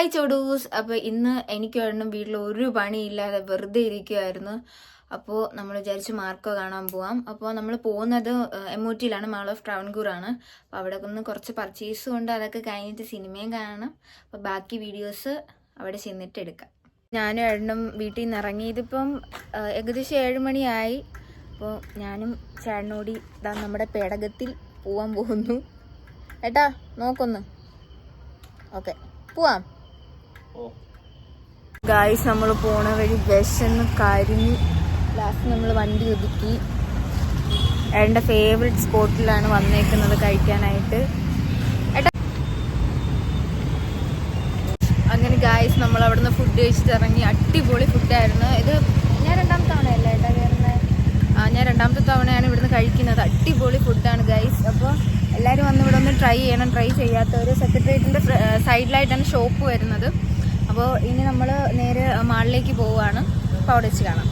Hi ചോഡൂസ് അപ്പോൾ ഇന്ന് എനിക്ക് ഒരെണ്ണം വീട്ടിൽ ഒരു പണിയില്ലാതെ വെറുതെ ഇരിക്കുമായിരുന്നു അപ്പോൾ നമ്മൾ വിചാരിച്ച് മാർക്കോ കാണാൻ പോവാം. അപ്പോൾ നമ്മൾ പോകുന്നത് എം ഒ ടിയിലാണ് മാൾ ഓഫ് ട്രാവൻകൂറാണ് അപ്പോൾ അവിടെ ഒന്ന് കുറച്ച് പർച്ചേസ് ഉണ്ട് അതൊക്കെ കഴിഞ്ഞിട്ട് സിനിമയും കാണണം. അപ്പോൾ ബാക്കി വീഡിയോസ് അവിടെ ചെന്നിട്ട് എടുക്കാം. ഞാനും ഏട്ടനും വീട്ടിൽ നിന്ന് ഇറങ്ങി. ഇതിപ്പം ഏകദേശം ഏഴ് മണിയായി. അപ്പോൾ ഞാനും ചേട്ടനോടി ഇതാ നമ്മുടെ പേടകത്തിൽ പോവാൻ പോകുന്നു. ഏട്ടാ നോക്കൊന്ന് ഓക്കെ പോവാം. ഗായ്സ് നമ്മൾ പോണ വഴി വിശന്ന് കരിഞ്ഞ് ലാസ്റ്റ് നമ്മൾ വണ്ടി ഒതുക്കി. ഏട്ടന്റെ ഫേവറേറ്റ് സ്പോട്ടിലാണ് വന്നേക്കുന്നത് കഴിക്കാനായിട്ട്. അങ്ങനെ ഗായ്സ് നമ്മൾ അവിടുന്ന് ഫുഡ് കഴിച്ചിട്ട് ഇറങ്ങി. അടിപൊളി ഫുഡായിരുന്നു ഇത് ഞാൻ രണ്ടാമത്തെ തവണയല്ലേ ഏട്ടാ കയറുന്നത് ആ ഞാൻ രണ്ടാമത്തെ തവണയാണ് ഇവിടുന്ന് കഴിക്കുന്നത്. അടിപൊളി ഫുഡാണ് ഗായ്സ് അപ്പോൾ എല്ലാവരും വന്ന് ഇവിടെ ഒന്ന് ട്രൈ ചെയ്യണം. ട്രൈ ചെയ്യാത്തവർ സെക്രട്ടേറിയറ്റിന്റെ സൈഡിലായിട്ടാണ് ഷോപ്പ് വരുന്നത്. അപ്പോൾ ഇനി നമ്മൾ നേരെ മാളിലേക്ക് പോവുകയാണ്. അപ്പോൾ അവിടെ വെച്ച് കാണാം.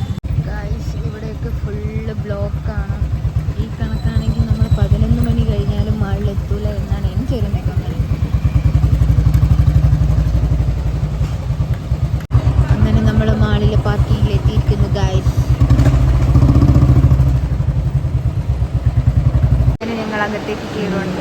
ഗൈസ് ഇവിടെയൊക്കെ ഫുള്ള് ബ്ലോക്കാണ് ഈ കണക്കാണെങ്കിൽ നമ്മൾ പതിനൊന്ന് മണി കഴിഞ്ഞാലും മാളിലെത്തൂല എന്നാണ് എനിക്കൊരു നിഗമനം. അങ്ങനെ നമ്മൾ മാളിലെ പാർക്കിങ്ങിൽ എത്തിയിരിക്കുന്നു ഗൈസ് അങ്ങനെ ഞങ്ങൾ അകത്തേക്ക് കയറുവാണ്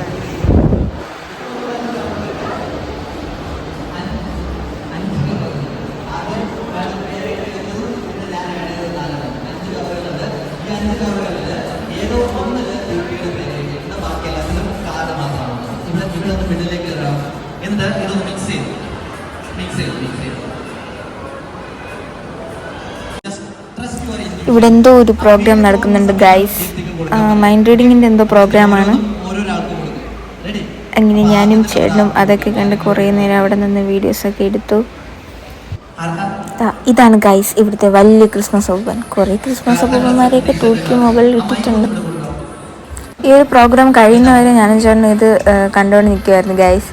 ഗൈസ് ഏതോ ഒന്നിൽ ഡിഗ്രിയുടെ പേര് എഴുതിയിട്ടുണ്ട് ബാക്കി എല്ലാത്തിലും കാർഡ് മാത്രമാണ്. ഇവിടെ ഇവിടെ ഒന്ന് മിഡിലേക്ക് കയറാം. എന്നിട്ട് ഇതൊന്ന് മിക്സ് ചെയ്തു മിക്സ് ചെയ്തു മിക്സ് ചെയ്തു. ഇവിടെ എന്തോ ഒരു പ്രോഗ്രാം നടക്കുന്നുണ്ട് ഗൈസ് മൈൻഡ് റീഡിങ്ങിന്റെ എന്തോ പ്രോഗ്രാം ആണ്. റെഡി അങ്ങനെ ഞാനും ചേട്ടനും അതൊക്കെ കണ്ട് കുറേ നേരം അവിടെ നിന്ന് വീഡിയോസൊക്കെ എടുത്തു. ദാ, ഇതാണ് ഗൈസ് ഇവിടുത്തെ വലിയ ക്രിസ്മസ് ഓപ്പൻ കുറേ ക്രിസ്മസ് ഓപ്പൺമാരെയൊക്കെ തൂക്കി മുകളിൽ ഇട്ടിട്ടുണ്ട്. ഈ ഒരു പ്രോഗ്രാം കഴിയുന്നവരെ ഞാൻ ചേട്ടനും ഇത് കണ്ടുകൊണ്ട് നിൽക്കുമായിരുന്നു guys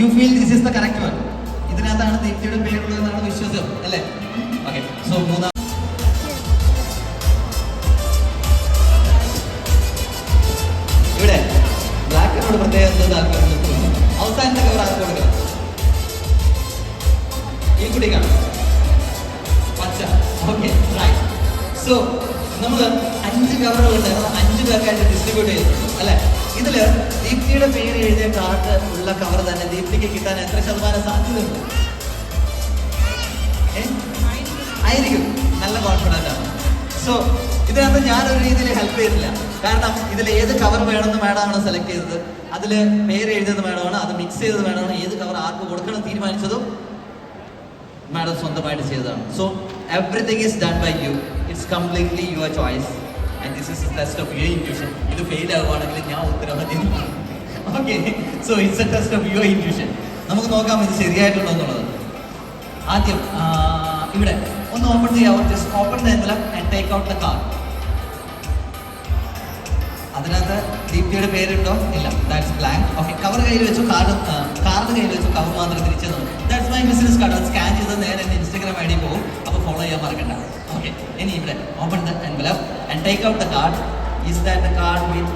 you feel is the correct one ഇതിനകത്താണ് വിശ്വാസം അല്ലേ? സോ തോന്നുന്നു. അവസാനത്തെ കവർ ആർക്ക് കൊടുക്കണം ഈ കുട്ടിക്കാണ് പച്ച. ഓക്കെ റൈറ്റ് സോ നമ്മൾ അഞ്ച് കവറുകൾ ഉണ്ട്. അഞ്ച് പേർക്കായിട്ട് ഡിസ്ട്രിബ്യൂട്ട് ചെയ്തു അല്ലെ? ഇതിൽ ദീപ്തിയുടെ പേര് എഴുതിയ കാർഡ് ഉള്ള കവർ തന്നെ ദീപ്തിക്ക് കിട്ടാൻ എത്ര ശതമാനം സാധ്യതയുണ്ട്? ആയിരിക്കും. നല്ല കോൺഫിഡന്റ് ആണ്. സോ ഇതിനകത്ത് ഞാനൊരു രീതിയിൽ ഹെൽപ്പ് ചെയ്തില്ല. കാരണം ഇതിൽ ഏത് കവർ വേണമെന്ന് മാഡമാണ് സെലക്ട് ചെയ്തത്. അതിൽ പേര് എഴുതിയത് മാഡമാണ് അത് മിക്സ് ചെയ്തത് മാഡമാണ് ഏത് കവർ ആർക്ക് കൊടുക്കണം തീരുമാനിച്ചതും മാഡം സ്വന്തമായിട്ട് ചെയ്തതാണ്. So everything is done by you it's completely your choice and this is test of your intuition ഇത് ഫെയിൽ ആവുകയാണെങ്കിൽ ഞാൻ ഉത്തരവാദി. Okay so it's a test of your intuition നമുക്ക് നോക്കാം ഇത് ശരിയായിട്ടുണ്ടോ എന്നുള്ളത്. ആദ്യം ഇവിടെ. ഒന്ന് open ചെയ്യാവോ just open the and take out the car അതിനകത്ത് ദീപ്തിയുടെ പേരുണ്ടോ? ഇല്ല. ദാറ്റ്സ് ബ്ലാങ്ക് ഓക്കെ കവർ കയ്യിൽ വെച്ചു കാർഡ് കാർഡ് കയ്യിൽ വെച്ചു കവർ മാത്രം തിരിച്ചു that's my business card scan ചെയ്ത് നേരെ എന്റെ ഇൻസ്റ്റാഗ്രാം ഐ ഡി പോകും. അപ്പോൾ ഫോളോ ചെയ്യാൻ മറക്കണ്ട. ഓക്കെ ഇനി ഇവിടെ open the envelope and take out the card is that the card with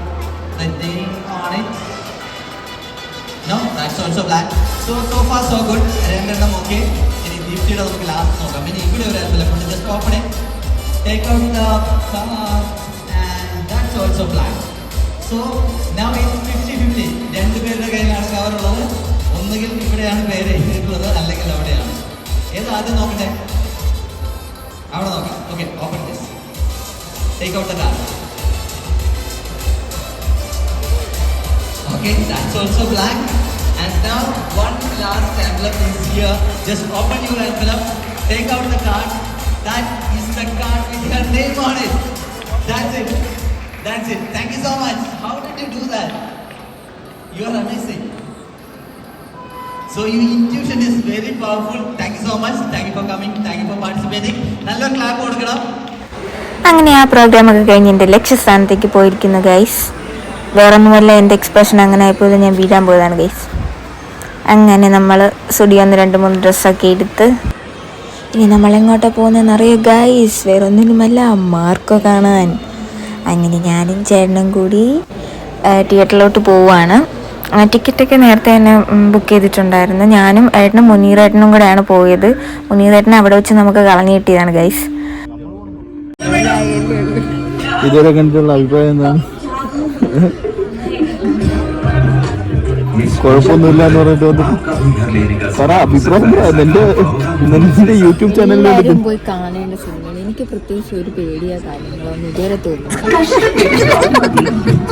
the name on it no that's also black so so far so good രണ്ടെണ്ണം okay ഇനി ദീപ്തിയുടെ നമുക്ക് ലാസ്റ്റ് നോക്കാം. ഇനി ഇവിടെ ഒരു എൻവലപ്പ് ഉണ്ട്. Just open take out the and also black so now it's fifty fifty രണ്ടുപേരുടെ കയ്യിലാണ് കവറുള്ളത് ഒന്നുകിൽ ഇവിടെയാണ് പേര് എഴുതിയിട്ടുള്ളത് അല്ലെങ്കിൽ അവിടെയാണ് ഏത് ആദ്യം നോക്കട്ടെ അവിടെ നോക്കാം okay open this take out the card Okay, that's also black. And now one last envelope is here. Just open your envelope, take out the card. That is the card with your name on it. That's it. Thank you so much. How did you do that? You are amazing. So your intuition is very powerful. Thank you so much. Thank you for coming. Thank you for participating. നല്ലൊരു clap കൊടുക്കണം അങ്ങനെ ആ പ്രോഗ്രാമൊക്കെ കഴിഞ്ഞ് എന്റെ ലക്ഷ്യസ്ഥാനത്തേക്ക് പോയിരിക്കുന്നു guys വേറൊന്നുമല്ല എന്റെ എക്സ്പ്രഷൻ അങ്ങനെ ആയപ്പോൾ ഞാൻ വീഴാൻ പോയതാണ് ഗൈസ് അങ്ങനെ നമ്മൾ സ്റ്റുഡിയോന്ന് രണ്ട് മൂന്ന് ഡ്രസ്സൊക്കെ എടുത്ത് ഇനി നമ്മൾ എങ്ങോട്ടാണ് പോകുന്നതെന്ന് അറിയോ ഗൈസ് വേറൊന്നിനുമല്ല മാർക്കോ കാണാൻ അങ്ങനെ ഞാനും ചേട്ടനും കൂടി തിയേറ്ററിലോട്ട് പോവുകയാണ് ആ, ടിക്കറ്റൊക്കെ നേരത്തെ തന്നെ ബുക്ക് ചെയ്തിട്ടുണ്ടായിരുന്നു. ഞാനും ഏട്ടനും മുനീറേട്ടനും കൂടെയാണ് പോയത്. മുനീറേട്ടനെ അവിടെ വെച്ച് നമുക്ക് കളഞ്ഞു കിട്ടിയതാണ് ഗൈസ് ഇതുവരെ കണ്ടിട്ടുള്ള അഭിപ്രായം എന്താണ്? കുഴപ്പമൊന്നുമില്ല എന്ന് പറഞ്ഞിട്ട് അഭിപ്രായം. നിന്റെ നിന്റെ യൂട്യൂബ് സിനിമ എനിക്ക് പ്രത്യേകിച്ച് ഒരു പേടിയാ കാര്യങ്ങളോ ഒന്നും ഇതുവരെ തോന്നുന്നു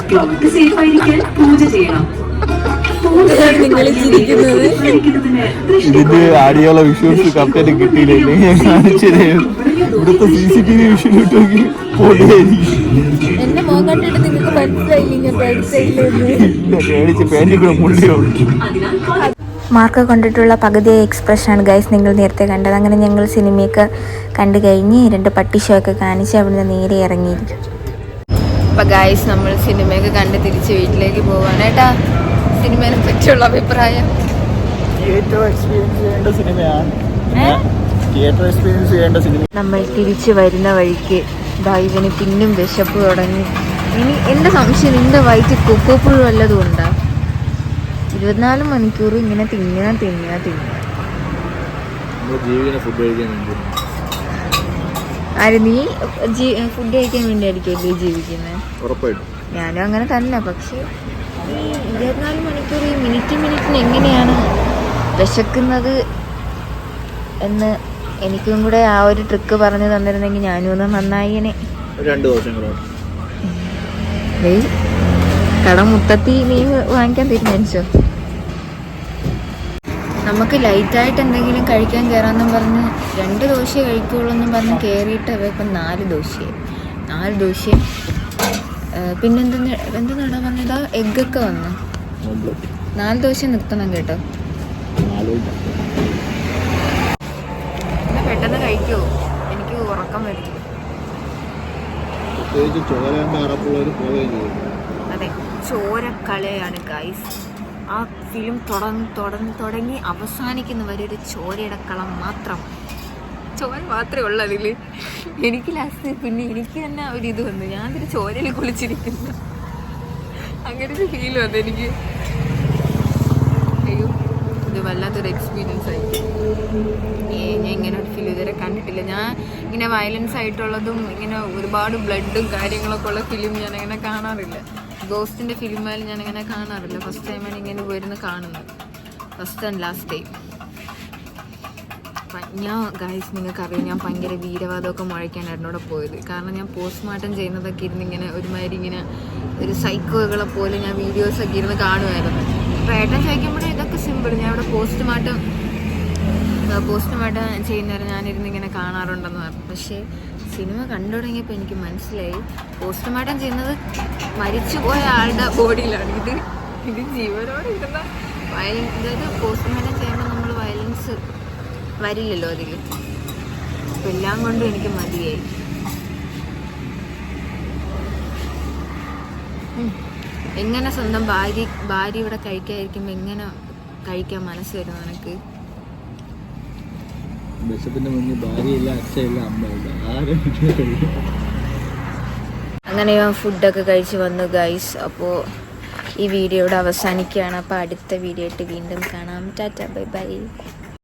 ക്ലോക്ക് സേഫ് ആയിരിക്കാൻ പൂജ ചെയ്യണം. നിങ്ങൾ ചിരിക്കുന്നത്. ഇതിന്റെ ആടിയോള വിഷ്വൽസ് കറക്റ്റായിട്ട് കിട്ടിയില്ലേ. ഞാൻ കാണിച്ചു തരാം. ഇവിടുത്തെ C C T V visual ഇട്ടോക്കി പൊടിയായിരിക്കും എന്റെ മുഖം കണ്ടിട്ട് നിങ്ങൾക്ക് മനസ്സിലായില്ല? പേടിച്ച് കൂടെ മുള്ളിയോ മാർക്ക് കൊണ്ടിട്ടുള്ള പകുതി എക്സ്പ്രഷനാണ് ഗൈസ് നിങ്ങൾ നേരത്തെ കണ്ടത്. അങ്ങനെ ഞങ്ങൾ സിനിമയൊക്കെ കണ്ടു കഴിഞ്ഞ് രണ്ട് പട്ടി ഷോ ഒക്കെ കാണിച്ച് അവിടുന്ന് നേരെ ഇറങ്ങിയിരിക്കും അപ്പം ഗൈസ് നമ്മൾ സിനിമയൊക്കെ കണ്ട് തിരിച്ച് വീട്ടിലേക്ക് പോകാനായിട്ടാ സിനിമയെ പറ്റിയുള്ള അഭിപ്രായം. എക്സ്പീരിയൻസ് ചെയ്യേണ്ട സിനിമയാണ് തിയേറ്റർ എക്സ്പീരിയൻസ് ചെയ്യേണ്ട സിനിമ നമ്മൾ തിരിച്ചു വരുന്ന വഴിക്ക് ദൈവന് പിന്നും വിശപ്പ് തുടങ്ങി. ഇനി എന്റെ സംശയം? നിന്റെ വയറ്റിൽ കുപ്പപ്പുഴു വല്ലതും ഉണ്ടാ? ഇരുപത്തിനാല് മണിക്കൂർ ഇങ്ങനെ തിന്നുക തിന്നുക തിന്നുക നമ്മുടെ ജീവിതം ഫുഡ് കഴിക്കാൻ വേണ്ടി. ആര് നീ ഫുഡ് കഴിക്കാൻ വേണ്ടിയായിരിക്കുമല്ലേ ജീവിക്കുന്നത് ഞാനും അങ്ങനെ തന്നെ പക്ഷെ ഈ ഇരുപത്തിനാല് മണിക്കൂർ ഈ മിനിറ്റ് മിനിറ്റിന് എങ്ങനെയാണ് വിശക്കുന്നത് എന്ന് എനിക്കും കൂടെ ആ ഒരു ട്രിക്ക് പറഞ്ഞു തന്നിരുന്നെങ്കിൽ ഞാനും ഒന്ന് നന്നായിനെ. രണ്ട് ദിവസങ്ങളോ? ഏയ് കട മുത്തത്തി നീ വാങ്ങിക്കാൻ തീരുമാനിച്ചോ? നമുക്ക് ലൈറ്റായിട്ട് എന്തെങ്കിലും കഴിക്കാൻ കയറാമെന്നും പറഞ്ഞ് രണ്ട് ദോശയെ കഴിക്കുള്ളൂ എന്നും പറഞ്ഞ് കയറിയിട്ട് ഇപ്പം നാല് ദോശയായി നാല് ദോശയും. പിന്നെന്തെന്ന് എന്തെന്നാടാ പറഞ്ഞത്? എഗ്ഗൊക്കെ വന്നു. നാല് ദോശ നിർത്തണം കേട്ടോ. പെട്ടെന്ന് കഴിക്കുമോ എനിക്ക് ഉറക്കം വരും. അതെ ചോരക്കളയാണ് ഗൈസ് ആ ഫിലിം തുടങ്ങി തുടങ്ങി തുടങ്ങി അവസാനിക്കുന്ന വരെ ഒരു ചോരയുടെ കളം മാത്രം. ചോര മാത്രമേ ഉള്ളൂ അതിൽ എനിക്ക് ലാസ്റ്റ് പിന്നെ എനിക്ക് തന്നെ ഒരു ഇത് വന്നു. ഞാൻ ഒരു ചോരയിൽ കുളിച്ചിരിക്കുന്നു. അങ്ങനെ ഒരു ഫീൽ വന്നു എനിക്ക്. അയ്യോ ഇത് വല്ലാത്തൊരു എക്സ്പീരിയൻസ് ആയി. ഞാൻ ഇങ്ങനെ ഒരു ഫിലിം ഇതുവരെ കണ്ടിട്ടില്ല. ഞാൻ ഇങ്ങനെ വയലൻസ് ആയിട്ടുള്ളതും ഇങ്ങനെ ഒരുപാട് ബ്ലഡും കാര്യങ്ങളൊക്കെ ഉള്ള ഫിലിം ഞാൻ അങ്ങനെ കാണാറില്ല. ഗോസ്റ്റിന്റെ ഫിലിമായാലും ഞാൻ അങ്ങനെ കാണാറില്ല ഫസ്റ്റ് ടൈമാണ് ഇങ്ങനെ പോയിരുന്ന് കാണുന്നത്. ഫസ്റ്റ് ആൻഡ് ലാസ്റ്റ് ടൈം ഞാൻ ഗായ്സ് നിങ്ങൾക്കറിയാം ഞാൻ ഭയങ്കര വീരവാദമൊക്കെ മുഴയ്ക്കാനായിരുന്നു അവിടെ പോയത്. കാരണം ഞാൻ പോസ്റ്റ്മോർട്ടം ചെയ്യുന്നതൊക്കെ ഇരുന്ന് ഇങ്ങനെ ഒരുമാതിരി ഇങ്ങനെ ഒരു സൈക്കോകളെ പോലെ ഞാൻ വീഡിയോസൊക്കെ ഇരുന്ന് കാണുമായിരുന്നു. അപ്പോൾ ഏട്ടൻ ചോദിക്കുമ്പോഴേ ഇതൊക്കെ സിമ്പിൾ ഞാൻ അവിടെ പോസ്റ്റ്മോർട്ടം പോസ്റ്റ്മോർട്ടം ചെയ്യുന്നവരെ ഞാനിരുന്ന് ഇങ്ങനെ കാണാറുണ്ടെന്ന് പറഞ്ഞു. പക്ഷേ സിനിമ കണ്ടു തുടങ്ങിയപ്പോൾ എനിക്ക് മനസ്സിലായി. പോസ്റ്റ്മോർട്ടം ചെയ്യുന്നത് മരിച്ചുപോയ ആളുടെ ബോഡിയിലാണ്. ഇത് ഇത് ജീവനോട് ഇരുന്ന വയലൻസ് അതായത് പോസ്റ്റ്മോർട്ടം ചെയ്യുമ്പോൾ നമ്മൾ വയലൻസ് വരില്ലല്ലോ അതിൽ. അപ്പം എല്ലാം കൊണ്ടും എനിക്ക് മതിയായി. എങ്ങനെ സ്വന്തം ഭാര്യ ഭാര്യ ഇവിടെ കഴിക്കാതിരിക്കുമ്പോൾ എങ്ങനെ കഴിക്കാൻ മനസ്സ് വരും നിനക്ക്? വിശപ്പിന്റെ മുന്നിൽ ഭാര്യയില്ല അച്ഛയില്ല അമ്മയില്ല ആരും അങ്ങനെ ഞാൻ ഫുഡൊക്കെ കഴിച്ച് വന്നു ഗൈസ് അപ്പോ ഈ വീഡിയോയുടെ അവസാനിക്കുകയാണ്. അപ്പോൾ അടുത്ത വീഡിയോ ആയിട്ട് വീണ്ടും കാണാം. Tata bye bye.